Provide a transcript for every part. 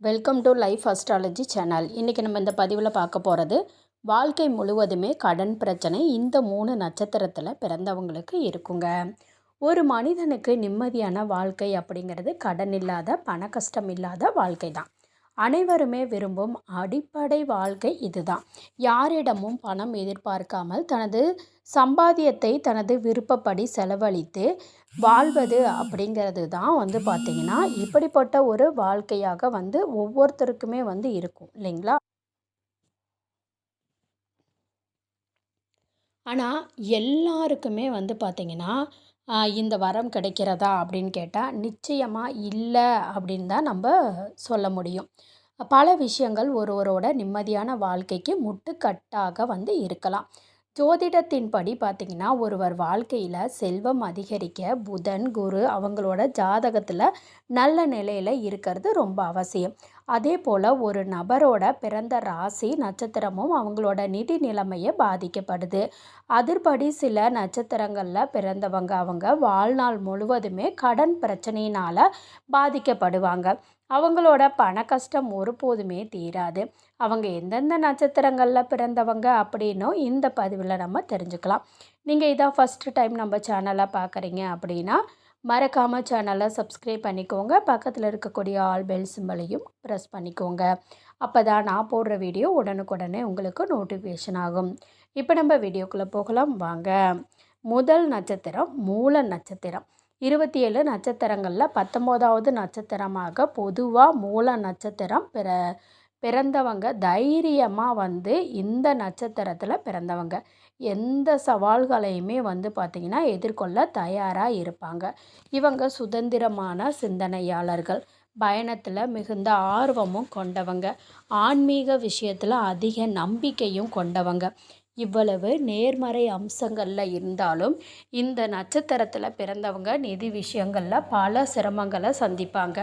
Welcome to life astrology channel இன்றைக்கி நம்ம இந்த பதிவில் பார்க்க போகிறது வாழ்க்கை முழுவதுமே கடன் பிரச்சனை இந்த மூணு நட்சத்திரத்தில் பிறந்தவங்களுக்கு இருக்குங்க. ஒரு மனிதனுக்கு நிம்மதியான வாழ்க்கை அப்படிங்கிறது கடன் இல்லாத பண கஷ்டம் இல்லாத வாழ்க்கை தான். அனைவருமே விரும்பும் அடிப்படை வாழ்க்கை இதுதான். யாரிடமும் பணம் எதிர்பார்க்காமல் தனது சம்பாத்தியத்தை தனது விருப்பப்படி செலவழித்து வாழ்வது அப்படிங்கிறது தான் வந்து பார்த்திங்கன்னா இப்படிப்பட்ட ஒரு வாழ்க்கையாக வந்து ஒவ்வொருத்தருக்குமே வந்து இருக்கும் இல்லைங்களா? ஆனால் எல்லாருக்குமே வந்து பார்த்திங்கன்னா இந்த வரம் கிடைக்கிறதா அப்படின்னு கேட்டால் நிச்சயமாக இல்லை அப்படின்னு தான் நம்ம சொல்ல முடியும். பல விஷயங்கள் ஒருவரோட நிம்மதியான வாழ்க்கைக்கு முட்டுக்கட்டாக வந்து இருக்கலாம். ஜோதிடத்தின்படி பார்த்திங்கன்னா ஒருவர் வாழ்க்கையில் செல்வம் அதிகரிக்க புதன் குரு அவங்களோட ஜாதகத்தில் நல்ல நிலையில் இருக்கிறது ரொம்ப அவசியம். அதே போல் ஒரு நபரோட பிறந்த ராசி நட்சத்திரமும் அவங்களோட நிதி நிலைமையை பாதிக்கப்படுது. அதிர்படி சில நட்சத்திரங்களில் பிறந்தவங்க அவங்க வாழ்நாள் முழுவதுமே கடன் பிரச்சனையினால் பாதிக்கப்படுவாங்க. அவங்களோட பண கஷ்டம் ஒருபோதுமே தீராது. அவங்க எந்தெந்த நட்சத்திரங்களில் பிறந்தவங்க அப்படின்னும் இந்த பதிவில் நம்ம தெரிஞ்சுக்கலாம். நீங்கள் இதான் ஃபஸ்ட்டு டைம் நம்ம சேனலை பார்க்குறீங்க அப்படின்னா மறக்காமல் சேனலை சப்ஸ்கிரைப் பண்ணிக்கோங்க. பக்கத்தில் இருக்கக்கூடிய ஆல் பெல் சிம்பளையும் ப்ரெஸ் பண்ணிக்கோங்க. அப்போ தான் நான் போடுற வீடியோ உடனுக்குடனே உங்களுக்கு நோட்டிஃபிகேஷன் ஆகும். இப்போ நம்ம வீடியோக்குள்ளே போகலாம். வாங்க. முதல் நட்சத்திரம் மூல நட்சத்திரம். இருபத்தி ஏழு நட்சத்திரங்களில் பத்தொம்போதாவது நட்சத்திரமாக பொதுவாக மூல நட்சத்திரம் பிற பிறந்தவங்க தைரியமாக வந்து இந்த நட்சத்திரத்தில் பிறந்தவங்க. எந்த சவால்களையுமே வந்து பார்த்திங்கன்னா எதிர்கொள்ள தயாராக இருப்பாங்க. இவங்க சுதந்திரமான சிந்தனையாளர்கள் பயணத்தில் மிகுந்த ஆர்வமும் கொண்டவங்க ஆன்மீக விஷயத்தில் அதிக நம்பிக்கையும் கொண்டவங்க. இவ்வளவு நேர்மறை அம்சங்களில் இருந்தாலும் இந்த நட்சத்திரத்தில் பிறந்தவங்க நிதி விஷயங்களில் பல சிரமங்களை சந்திப்பாங்க.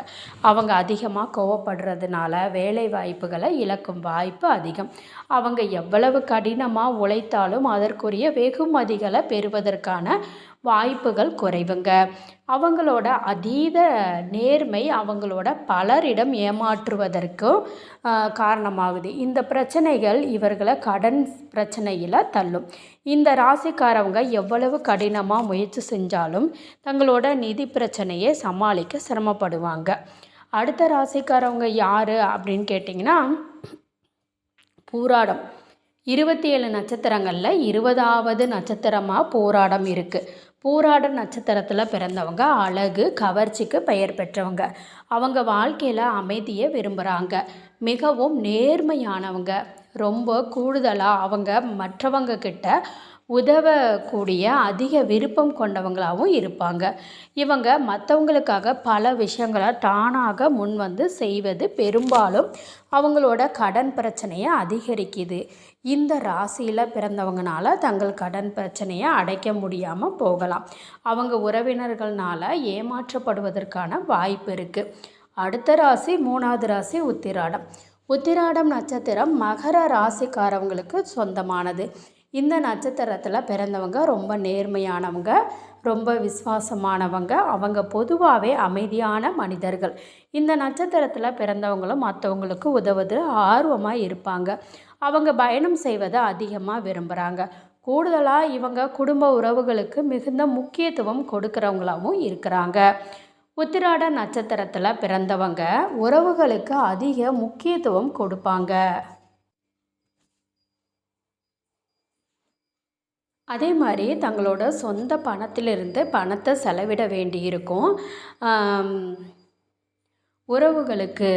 அவங்க அதிகமாக கோவப்படுறதுனால வேலை வாய்ப்புகளை இழக்கும் வாய்ப்பு அதிகம். அவங்க எவ்வளவு கடினமாக உழைத்தாலும் அதற்குரிய வெகுமதிகளை பெறுவதற்கான வாய்ப்புகள் குறைவுங்க. அவங்களோட அதீத நேர்மை அவங்களோட பலரிடம் ஏமாற்றுவதற்கும் காரணமாகுது. இந்த பிரச்சனைகள் இவர்களை கடன் பிரச்சனையில் தள்ளும். இந்த ராசிக்காரவங்க எவ்வளவு கடினமாக முயற்சி செஞ்சாலும் தங்களோட நிதி பிரச்சனையை சமாளிக்க சிரமப்படுவாங்க. அடுத்த ராசிக்காரவங்க யார் அப்படின்னு கேட்டிங்கன்னா பூராடம். இருபத்தி ஏழு நட்சத்திரங்களில் இருபதாவது நட்சத்திரமாக போராடம் இருக்குது பூராட நட்சத்திரத்தில் பிறந்தவங்க அழகு கவர்ச்சிக்கு பெயர் பெற்றவங்க. அவங்க வாழ்க்கையில் அமைதியை விரும்புகிறாங்க மிகவும் நேர்மையானவங்க. ரொம்ப கூடுதலாக அவங்க மற்றவங்க கிட்ட உதவக்கூடிய அதிக விருப்பம் கொண்டவங்களாகவும் இருப்பாங்க. இவங்க மற்றவங்களுக்காக பல விஷயங்களை தானாக முன் வந்து செய்வது பெரும்பாலும் அவங்களோட கடன் பிரச்சனையை அதிகரிக்குது. இந்த ராசியில் பிறந்தவங்கனால தங்கள் கடன் பிரச்சனையை அடைக்க முடியாமல் போகலாம். அவங்க உறவினர்கள்னால ஏமாற்றப்படுவதற்கான வாய்ப்பு இருக்குது அடுத்த ராசி மூணாவது ராசி உத்திராடம். உத்திராடம் நட்சத்திரம் மகர ராசிக்காரவங்களுக்கு சொந்தமானது. இந்த நட்சத்திரத்தில் பிறந்தவங்க ரொம்ப நேர்மையானவங்க ரொம்ப விசுவாசமானவங்க. அவங்க பொதுவாகவே அமைதியான மனிதர்கள். இந்த நட்சத்திரத்தில் பிறந்தவங்களும் மற்றவங்களுக்கு உதவுவது ஆர்வமாக இருப்பாங்க. அவங்க பயணம் செய்வதை அதிகமாக விரும்புகிறாங்க கூடுதலாக இவங்க குடும்ப உறவுகளுக்கு மிகுந்த முக்கியத்துவம் கொடுக்குறவங்களாகவும் இருக்கிறாங்க. உத்திராட நட்சத்திரத்தில் பிறந்தவங்க உறவுகளுக்கு அதிக முக்கியத்துவம் கொடுப்பாங்க. அதே மாதிரி தங்களோட சொந்த பணத்திலிருந்து பணத்தை செலவிட வேண்டியிருக்கும். உறவுகளுக்கு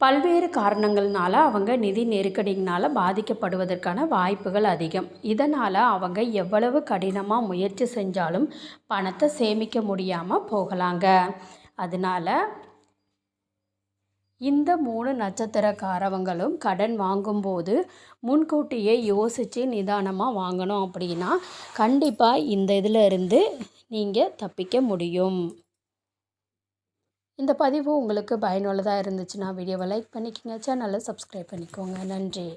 பல்வேறு காரணங்கள்னால அவங்க நிதி நெருக்கடினால் பாதிக்கப்படுவதற்கான வாய்ப்புகள் அதிகம். இதனால் அவங்க எவ்வளவு கடினமாக முயற்சி செஞ்சாலும் பணத்தை சேமிக்க முடியாமல் போகலாங்க. அதனால் இந்த மூணு நட்சத்திரக்காரவங்களும் கடன் வாங்கும்போது முன்கூட்டியே யோசித்து நிதானமாக வாங்கணும் அப்படின்னா கண்டிப்பாக இந்த இதில் இருந்து நீங்கள் தப்பிக்க முடியும். இந்த பதிவு உங்களுக்கு பயனுள்ளதாக இருந்துச்சுன்னா வீடியோவை லைக் பண்ணிக்கோங்க சேனலை சப்ஸ்கிரைப் பண்ணிக்கோங்க. நன்றி.